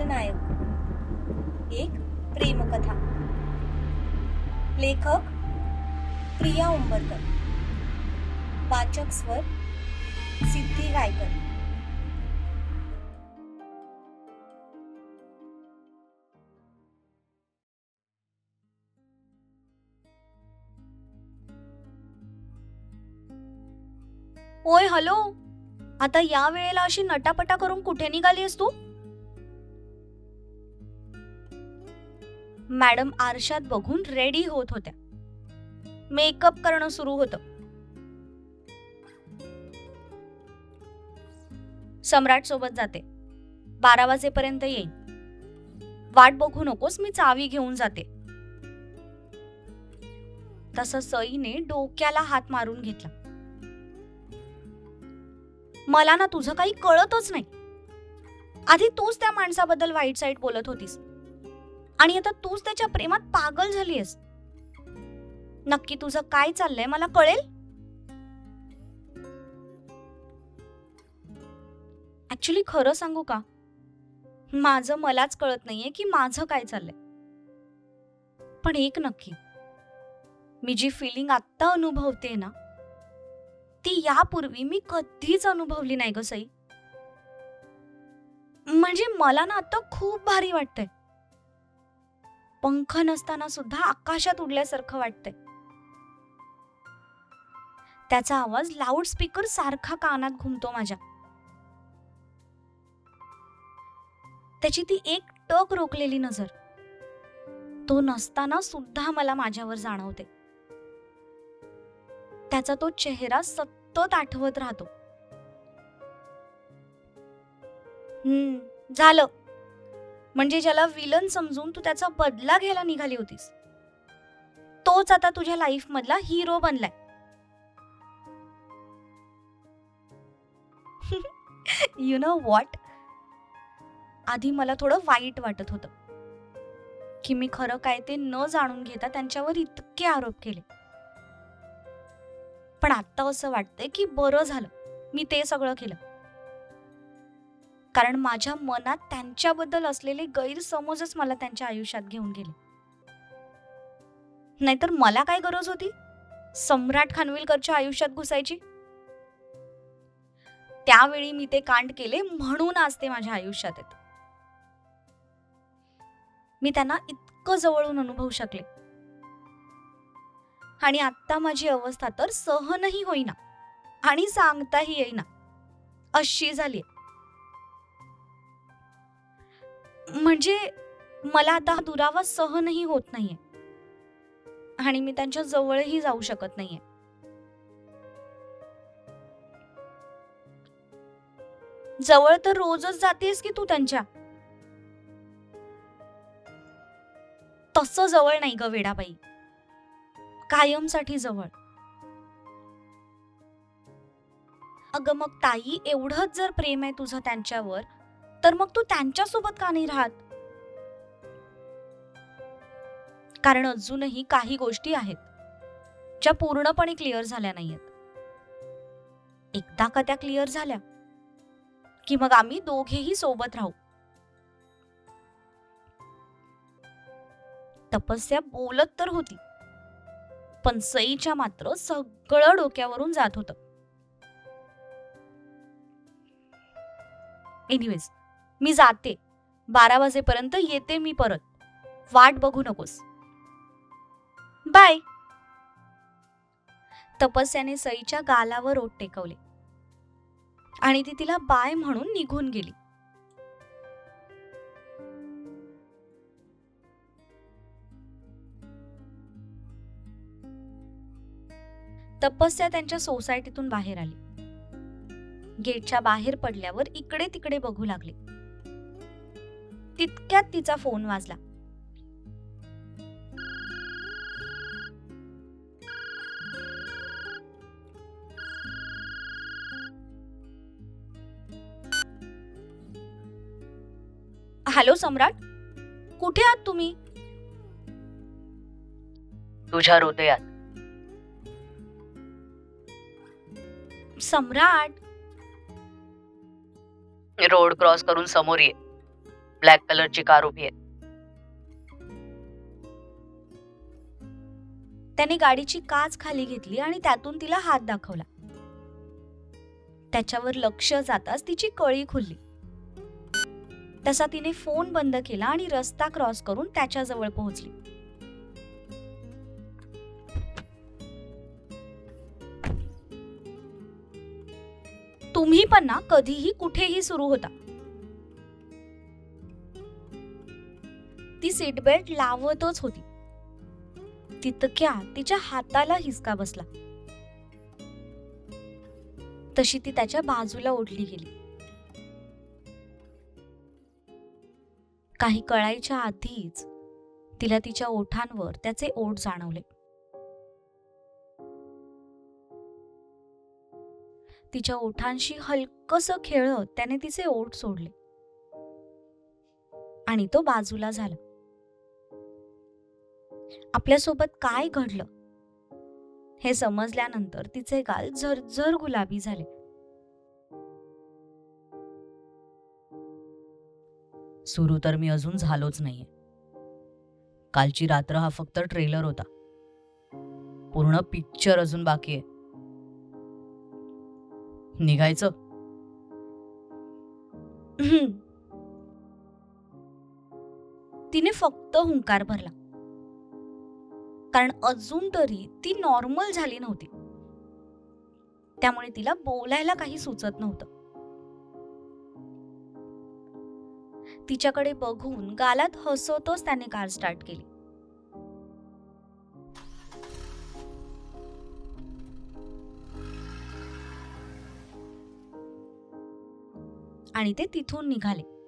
खलनायक एक प्रेमकथा. लेखक प्रिया उंबरकर. वाचक स्वर सिद्धी गायकर. ओय हॅलो. आता या वेळेला अशी नटापटा करून कुठे निघालीस तू? मॅडम आरशात बघून रेडी होत होत्या. मेकअप करणं सुरू होतं. सम्राट सोबत जाते. बारा वाजेपर्यंत येईन वाट बघू नकोस मी चावी घेऊन जाते. तसं सईने डोक्याला हात मारून घेतला. मला ना तुझं काही कळतच नाही. आधी तूच त्या माणसाबद्दल वाईट साईट बोलत होतीस. आणि आता तूच त्याच्या प्रेमात पागल झालीयस. नक्की तुझं काय चाललंय मला कळेल? ऍक्च्युली खरं सांगू का? माझं मलाच कळत नाहीये की माझं काय चाललंय. पण एक नक्की. मी जी फिलिंग आत्ता अनुभवते ना ती यापूर्वी मी कधीच अनुभवली नाही ग सई. म्हणजे मला ना आता खूप भारी वाटतंय. पंख नसताना सुद्धा आकाशात उडल्यासारखं वाटतंय. त्याचा आवाज लाऊड स्पीकर सारखा कानात घुमतो माझ्या. त्याची ती एक टक रोखलेली नजर. तो नसताना सुद्धा मला माझ्यावर जाणवते. त्याचा तो चेहरा सतत आठवत राहतो. हम्म झालं. म्हणजे ज्याला विलन समजून तू त्याचा बदला घ्यायला निघाली होतीस. तोच आता तुझ्या लाईफ मधला हिरो बनलाय. यु नो वॉट आधी मला थोडं वाईट वाटत होतं. की मी खरं काय ते न जाणून घेता त्यांच्यावर इतके आरोप केले. पण आता असं वाटतंय की बरं झालं. मी ते सगळं केलं. कारण माझ्या मनात त्यांच्याबद्दल असलेले गैरसमजच मला त्यांच्या आयुष्यात घेऊन गेले. नाहीतर मला काय गरज होती? सम्राट खानविलकरच्या आयुष्यात घुसायची? त्यावेळी मी ते कांड केले म्हणून आज ते माझ्या आयुष्यात येत. मी त्यांना इतकं जवळून अनुभवू शकले. आणि आत्ता माझी अवस्था तर सहनही होईना आणि सांगताही येईना. अशी झाली म्हणजे मला आता हा दुरावा सहनही होत नाहीये. आणि मी त्यांच्या जवळही जाऊ शकत नाहीये. जवळ तर रोजच जातेस की तू त्यांच्या? तसं जवळ नाही ग वेडाबाई. कायमसाठी जवळ. अगं मग ताई एवढंच जर प्रेम आहे तुझं त्यांच्यावर तर मग तू त्यांच्यासोबत का नाही राहत? कारण अजूनही काही गोष्टी आहेत ज्या पूर्णपणे क्लिअर झाल्या नाहीयेत. एकदा का त्या क्लिअर झाल्या की मग आम्ही दोघेही सोबत राहू. तपस्या बोलत तर होती पण सईच्या मात्र सगळं डोक्यावरून जात होतं. एनिवेज मी जाते. बारा वाजेपर्यंत येते मी परत. वाट बघू नकोस. बाय. तपस्याने सईच्या गालावर ओट टेकवले. आणि ती तिला बाय म्हणून निघून गेली. तपस्या त्यांच्या सोसायटीतून बाहेर आली. गेटच्या बाहेर पडल्यावर इकडे तिकडे बघू लागले. तितक्यात तिचा फोन वाजला. हॅलो सम्राट. कुठे आहात तुम्ही? तुझ्या हृदयात. सम्राट. रोड क्रॉस करून समोर ये. ब्लॅक कलरची कार उभी आहे. त्याने गाडीची काच खाली घेतली आणि त्यातून तिला हात दाखवला. त्याच्यावर लक्ष जाताच तिची कळी खुलली. तसा तिने फोन बंद केला आणि रस्ता क्रॉस करून त्याच्याजवळ पोहोचली. तुम्ही पण ना कधीही कुठेही सुरू होता. ती सीट बेल्ट लावतच होती. तितक्या तिच्या हाताला हिसका बसला. तशी ती त्याच्या बाजूला ओढली गेली. काही कळायच्या आधीच तिला तिच्या ओठांवर त्याचे ओठ जाणवले. तिच्या ओठांशी हलकस खेळत त्याने तिचे ओठ सोडले. आणि तो बाजूला झाला. आपल्यासोबत काय घडलं? हे समजल्यानंतर तिचे गाल झरझर गुलाबी झाले. सुरू तर मी अजून झालोच नाहीये. कालची रात्र हा फक्त ट्रेलर होता. पूर्ण पिक्चर अजून बाकी आहे. निघायचं? तिने फक्त हुंकार भरला. कारण अजून तरी ती नॉर्मल झाली नव्हती. त्यामुळे तिला बोलायला काही सुचत नव्हतं. तिच्याकडे बघून गालात हसवतोच त्याने कार स्टार्ट केली. आणि ते तिथून निघाले.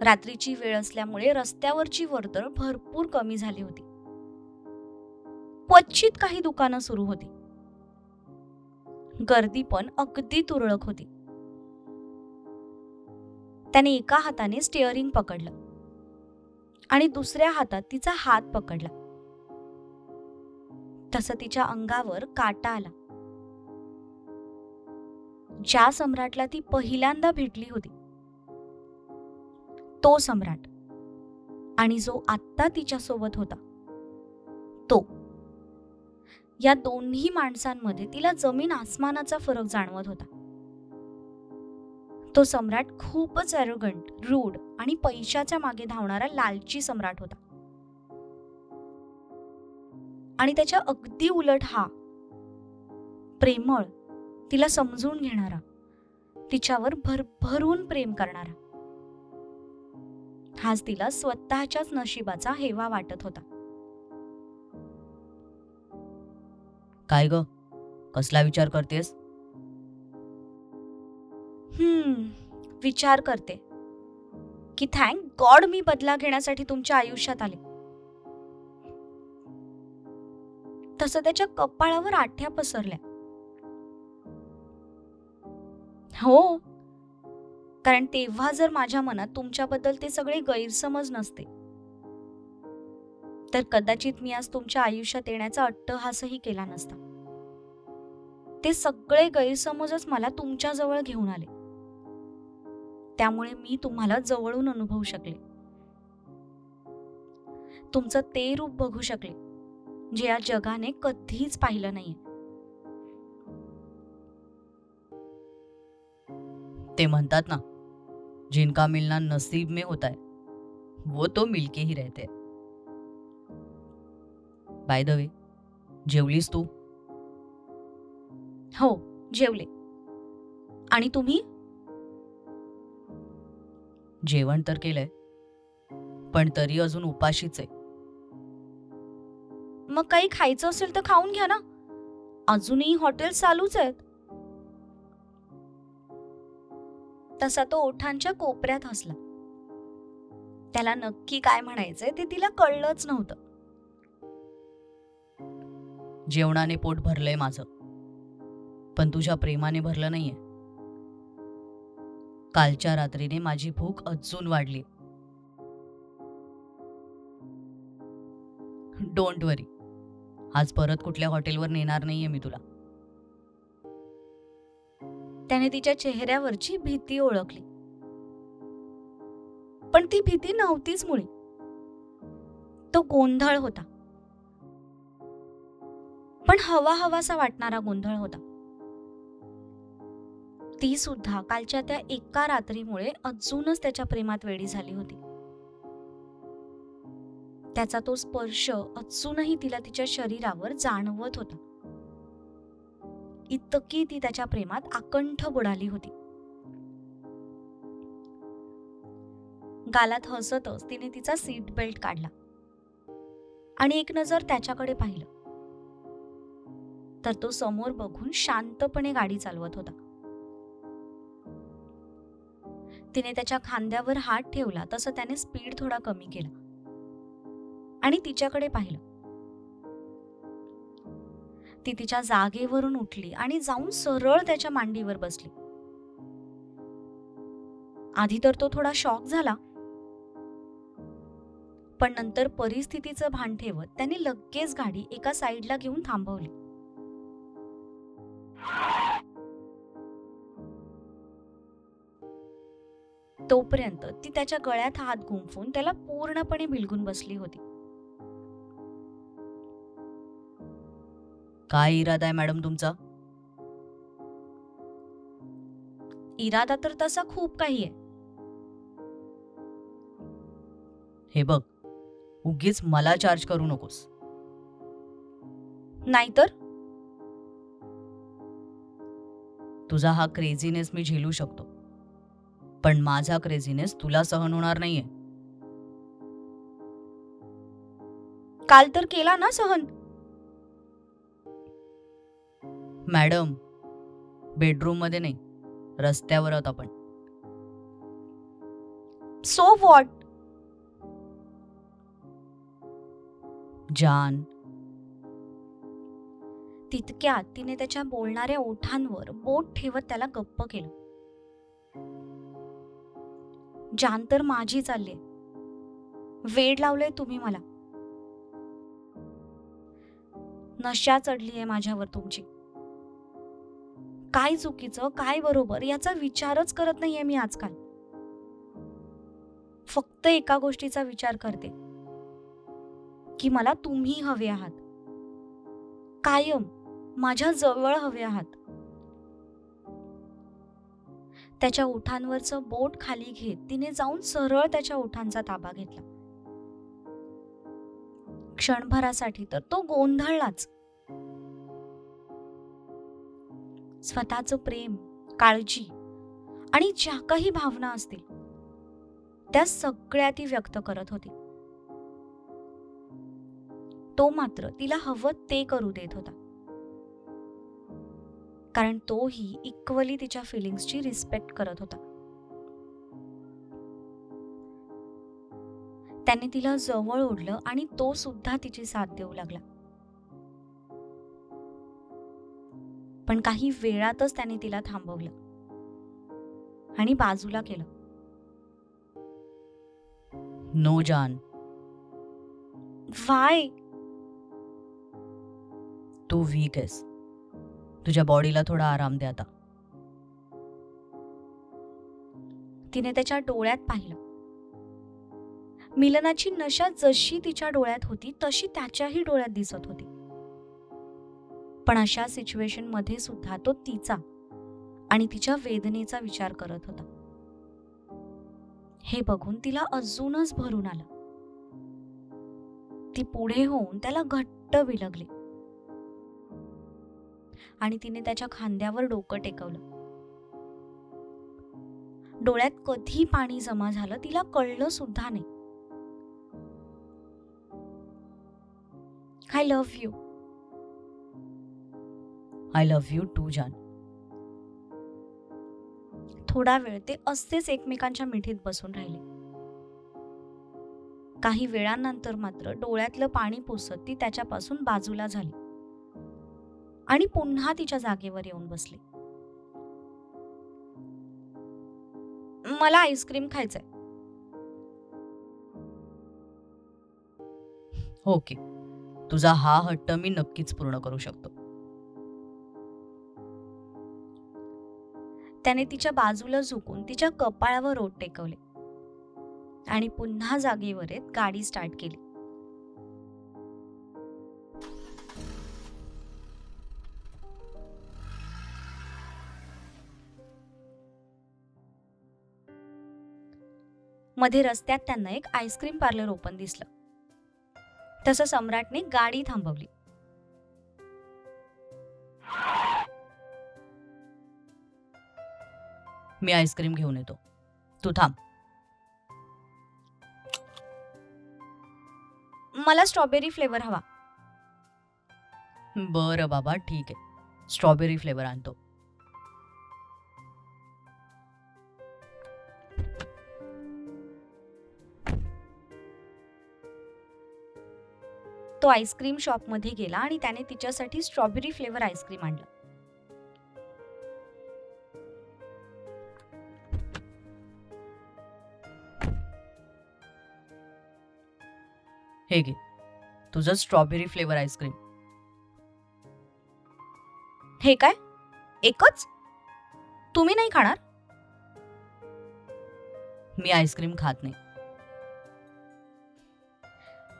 रात्रीची वेळ असल्यामुळे रस्त्यावरची वर्दळ भरपूर कमी झाली होती. क्वचित काही दुकानं सुरू होती. गर्दी पण अगदी तुरळक होती. त्याने एका हाताने स्टिअरिंग पकडलं. आणि दुसऱ्या हातात तिचा हात पकडला. तसं तिच्या अंगावर काटा आला. ज्या सम्राटला ती पहिल्यांदा भेटली होती तो सम्राट आणि जो आत्ता तिच्यासोबत होता तो. या दोन्ही माणसांमध्ये तिला जमीन आसमानाचा फरक जाणवत होता. तो सम्राट खूपच अरोगंट रूढ आणि पैशाच्या मागे धावणारा लालची सम्राट होता. आणि त्याच्या अगदी उलट हा प्रेमळ तिला समजून घेणारा तिच्यावर भरभरून प्रेम करणारा. हाच तिला स्वतःच्याच नशिबाचा हेवा वाटत होता. काय ग? कसला विचार करतेस? हम्म विचार करते. की थँक गॉड मी बदला घेण्यासाठी तुमच्या आयुष्यात आले. तसं त्याच्या कपाळावर आठ्या पसरल्या. हो कारण तेव्हा जर माझ्या मनात तुमच्याबद्दल ते सगळे गैरसमज नसते. तर कदाचित मी आज तुमच्या आयुष्यात येण्याचा अट्टहासही केला नसता. ते सगळे गैरसमजच मला तुमच्या जवळ घेऊन आले. त्यामुळे मी तुम्हाला जवळून अनुभवू शकले. तुमचं ते रूप बघू शकले जे या जगाने कधीच पाहिलं नाहीये. ते म्हणतात ना जिनका मिलना नसीब में होता है वो तो मिलके ही रहते हैं। बाय द वे जेवलीस तू? हो जेवले. आणि तुम्ही? जेवण तर केलंय पण तरी अजून उपाशीच आहे. मग काही खायचं असेल तर खाऊन घ्या ना. अजूनही हॉटेल चालूच आहेत. तसा तो ओठांच्या कोपऱ्यात हसला. त्याला नक्की काय म्हणायचंय ते तिला कळलंच नव्हतं. जेवणाने पोट भरलंय माझं. पण तुझ्या प्रेमाने भरलं नाहीये. कालच्या रात्रीने माझी भूक अजून वाढली. डोंट वरी आज परत कुठल्या हॉटेलवर नेणार नाहीये मी तुला. त्याने तिच्या चेहऱ्यावरची भीती ओळखली. पण ती भीती नव्हतीच मुळी. तो गोंधळ होता. पण हवा हवासा वाटणारा गोंधळ होता. ती सुद्धा कालच्या त्या एका रात्रीमुळे अजूनच त्याच्या प्रेमात वेडी झाली होती. त्याचा तो स्पर्श अजूनही तिला तिच्या शरीरावर जाणवत होता. इतकी ती त्याच्या प्रेमात आकंठ बुडाली होती. गालात हसतच तिने तिचा सीट बेल्ट काढला. आणि एक नजर त्याच्याकडे पाहिलं. तर तो समोर बघून शांतपणे गाडी चालवत होता. तिने त्याच्या खांद्यावर हात ठेवला तसं त्याने स्पीड थोडा कमी केला. आणि तिच्याकडे पाहिलं. ती तिच्या जागेवरून उठली आणि जाऊन सरळ त्याच्या मांडीवर बसली. आधी तर तो थोडा शॉक झाला. पण नंतर परिस्थितीचं भान ठेवत त्याने लगेच गाडी एका साईडला घेऊन थांबवली. तोपर्यंत ती त्याच्या गळ्यात हात गुंफून त्याला पूर्णपणे भिलगून बसली होती. काय इरादा आहे मॅडम तुमचा? इरादा तर तसा खूप काही आहे. हे बघ उगीच मला चार्ज करू नकोस. नाहीतर? तुझा हा क्रेझीनेस मी झेलू शकतो. पण माझा क्रेझीनेस तुला सहन होणार नाहीये. काल तर केला ना सहन? मॅडम बेडरूममध्ये नाही रस्त्यावर आहोत आपण. सो वॉट जान. तितक्यात तिने त्याच्या बोलणाऱ्या ओठांवर बोट ठेवत त्याला गप्प केलं. जान तर माझी चालली वेड लावलंय तुम्ही मला. नशा चढली आहे माझ्यावर तुमची. काय चुकीचं काय बरोबर याचा विचारच करत नाहीये मी आजकाल. फक्त एका गोष्टीचा विचार करते. की मला तुम्ही हवे आहात. कायम माझ्या जवळ हवे आहात. त्याच्या ओठांवरचं बोट खाली घेत तिने जाऊन सरळ त्याच्या ओठांचा ताबा घेतला. क्षणभरासाठी तर तो गोंधळलाच. स्वतःचं प्रेम काळजी आणि ज्या काही भावना असतील त्या सगळ्या ती व्यक्त करत होती. तो मात्र तिला हवं ते करू देत होता. कारण तोही इक्वली तिच्या फिलिंग्सची रिस्पेक्ट करत होता. त्याने तिला जवळ ओढलं आणि तो सुद्धा तिची साथ देऊ लागला. पण काही वेळातच त्याने तिला थांबवलं. आणि बाजूला केलं. नो जान. वाय तू वीक आहेस. तुझ्या बॉडीला थोडा आराम दे आता. तिने त्याच्या डोळ्यात पाहिलं. मिलनाची नशा जशी तिच्या डोळ्यात होती तशी त्याच्याही डोळ्यात दिसत होती. पण अशा सिच्युएशनमध्ये सुद्धा तो तिचा आणि तिच्या वेदनेचा विचार करत होता. हे बघून तिला अजूनच भरून आलं. ती पुढे होऊन त्याला घट्ट विलगली. आणि तिने त्याच्या खांद्यावर डोकं टेकवलं. डोळ्यात कधी पाणी जमा झालं तिला कळलं सुद्धा नाही. I love you I love you too जान. थोडा वेळ ते असेच एकमेकांच्या मिठीत बसून राहिले. काही वेळानंतर मात्र डोळ्यातलं पाणी पुसत ती त्याच्यापासून बाजूला झाली. आणि पुन्हा तिच्या जागेवर येऊन बसली. मला आईस्क्रीम खायचंय. ओके. तुझा हा हट्ट मी नक्कीच पूर्ण करू शकतो. त्याने तिच्या बाजूला झुकून तिच्या कपाळावर ओट टेकवले. आणि पुन्हा जागेवर येत गाडी स्टार्ट केली. मध्ये रस्त्यात त्यांना एक आईस्क्रीम पार्लर ओपन दिसलं. तसं सम्राटने गाडी थांबवली. मी आईस्क्रीम घेऊन येतो. तू थांब. मला स्ट्रॉबेरी फ्लेवर हवा. बरं बाबा ठीक आहे. स्ट्रॉबेरी फ्लेवर आणतो. तो आईस्क्रीम शॉपमध्ये गेला आणि त्याने तिच्यासाठी स्ट्रॉबेरी फ्लेवर आईस्क्रीम आणलं. हे घे. तुझं स्ट्रॉबेरी फ्लेवर आईस्क्रीम हे काय? एकच? तुम्ही नाही खाणार? मी आईस्क्रीम खात नाही.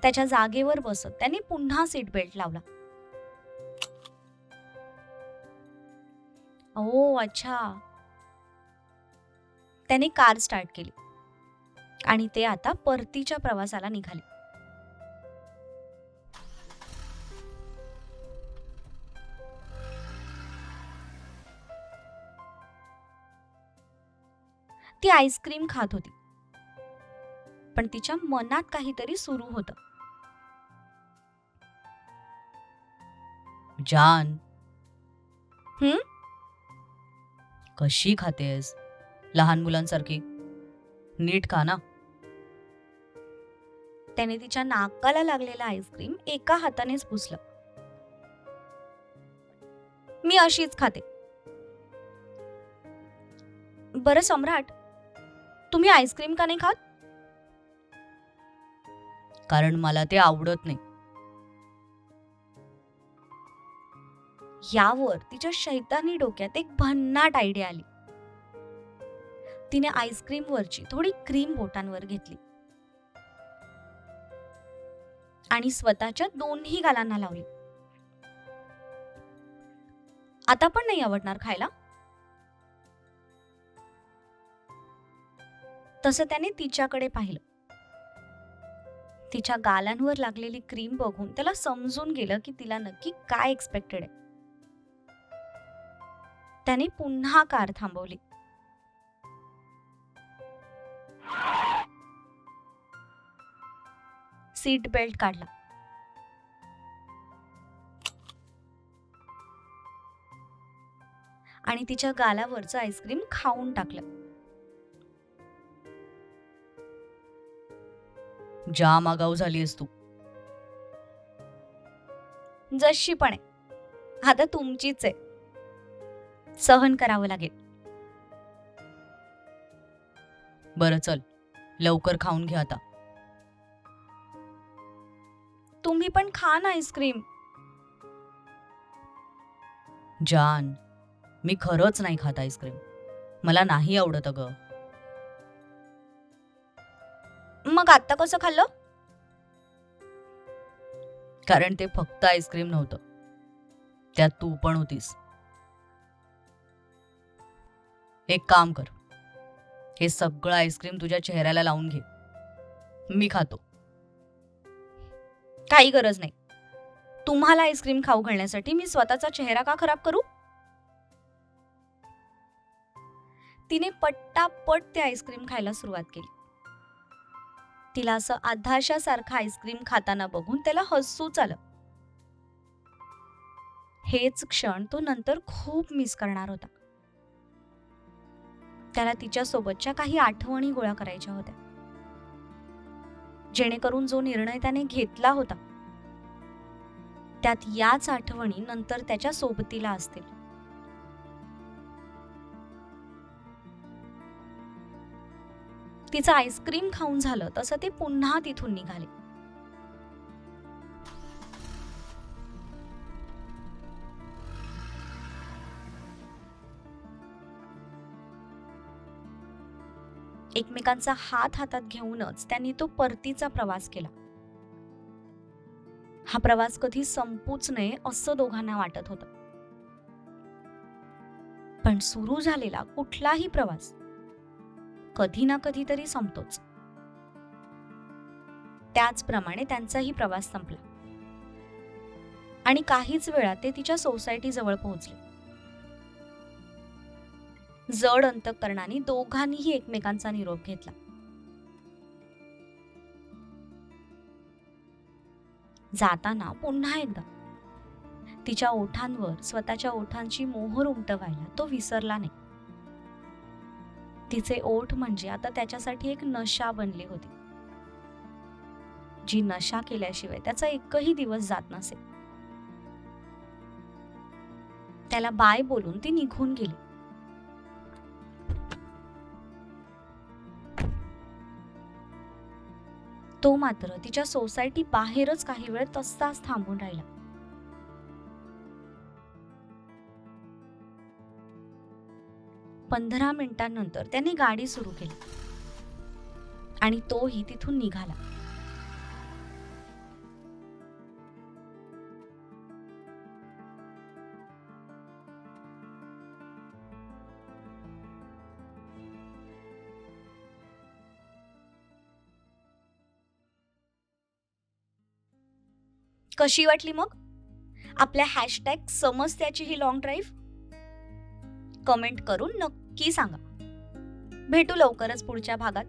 त्याच्या जागेवर बसत. त्याने पुन्हा सीट बेल्ट लावला. ओ अच्छा. त्याने कार स्टार्ट केली. आणि ते आता परतीच्या प्रवासाला निघाले. ती आईस्क्रीम खात होती. पण तिच्या मनात काहीतरी सुरू होतं. जान. हं? कशी खातेस? लहान मुलांसारखी. नीट खा ना. त्याने तिच्या नाकाला लागलेला आईस्क्रीम एका हातानेच पुसलं. मी अशीच खाते. बरं सम्राट तुम्ही आईस्क्रीम का नाही खात? कारण मला ते आवडत नाही. यावर तिच्या शैतानी डोक्यात एक भन्नाट आयडिया आली. तिने आईस्क्रीम वरची थोडी क्रीम बोटांवर घेतली. आणि स्वतःच्या दोन्ही गालांना लावली. आता पण नाही आवडणार खायला? तसं त्याने तिच्याकडे पाहिलं. तिच्या गालांवर लागलेली क्रीम बघून त्याला समजून गेलं की तिला नक्की काय एक्सपेक्टेड आहे. त्याने पुन्हा कार थांबवली. सीट बेल्ट काढला. आणि तिच्या गालावरचं आईस्क्रीम खाऊन टाकलं. जाम आगाऊ झालीस तू. जशी पण आहे. आता तुमचीच आहे. सहन करावं लागेल. बरं चल. लवकर खाऊन घे आता. तुम्ही पण खा ना आईस्क्रीम. जान मी खरंच नाही खात आईस्क्रीम. मला नाही आवडत अगं. मग आता कसं खाल्लं? कारण ते फक्त आईस्क्रीम नव्हतं. त्यात तू पण होतीस. एक काम कर. हे सगळं आईस्क्रीम तुझ्या चेहऱ्याला लावून घे. मी खातो. काही गरज नाही. तुम्हाला आईस्क्रीम खाऊ घालण्यासाठी मी स्वतःचा चेहरा का खराब करू? तिने पट्टापट ते आईस्क्रीम खायला सुरुवात केली. तिला असं आधाशासारखं आईस्क्रीम खाताना बघून त्याला हसूच आलं हेच क्षण तो नंतर खूप मिस करणार होता. त्याला तिच्या सोबतच्या काही आठवणी गोळा करायच्या होत्या. जेणेकरून जो निर्णय त्याने घेतला होता त्यात याच आठवणी नंतर त्याच्या सोबतीला असतील. तिचं आईस्क्रीम खाऊन झालं तसं ते पुन्हा तिथून निघाले. एकमेकांचा हात हातात घेऊनच त्यांनी तो परतीचा प्रवास केला. हा प्रवास कधी संपूच नये असं दोघांना वाटत होतं. पण सुरू झालेला कुठलाही प्रवास कधी ना कधीतरी संपतोच. त्याचप्रमाणे त्यांचाही प्रवास संपला. आणि काहीच वेळा ते तिच्या सोसायटी जवळ पोहोचले. जड अंतकरणाने दोघांनीही एकमेकांचा निरोप घेतला. जाताना पुन्हा एकदा तिच्या ओठांवर स्वतःच्या ओठांची मोहर उमटवायला तो विसरला नाही. तिचे ओठ म्हणजे आता त्याच्यासाठी एक नशा बनली होती. जी नशा केल्याशिवाय त्याचा एकही दिवस जात नसे. त्याला बाय बोलून ती निघून गेली. तो मात्र तिच्या सोसायटी बाहेरच काही वेळ तसाच थांबून राहिला. पंधरा मिनिटांनंतर त्याने गाडी सुरू केली. आणि तोही तिथून निघाला. कशी वाटली मग? आपल्या हॅशटॅग समस्याची ही लॉंग ड्राईव्ह कमेंट करून नक्की की सांगा? भेटू लवकरच पुढच्या भागात.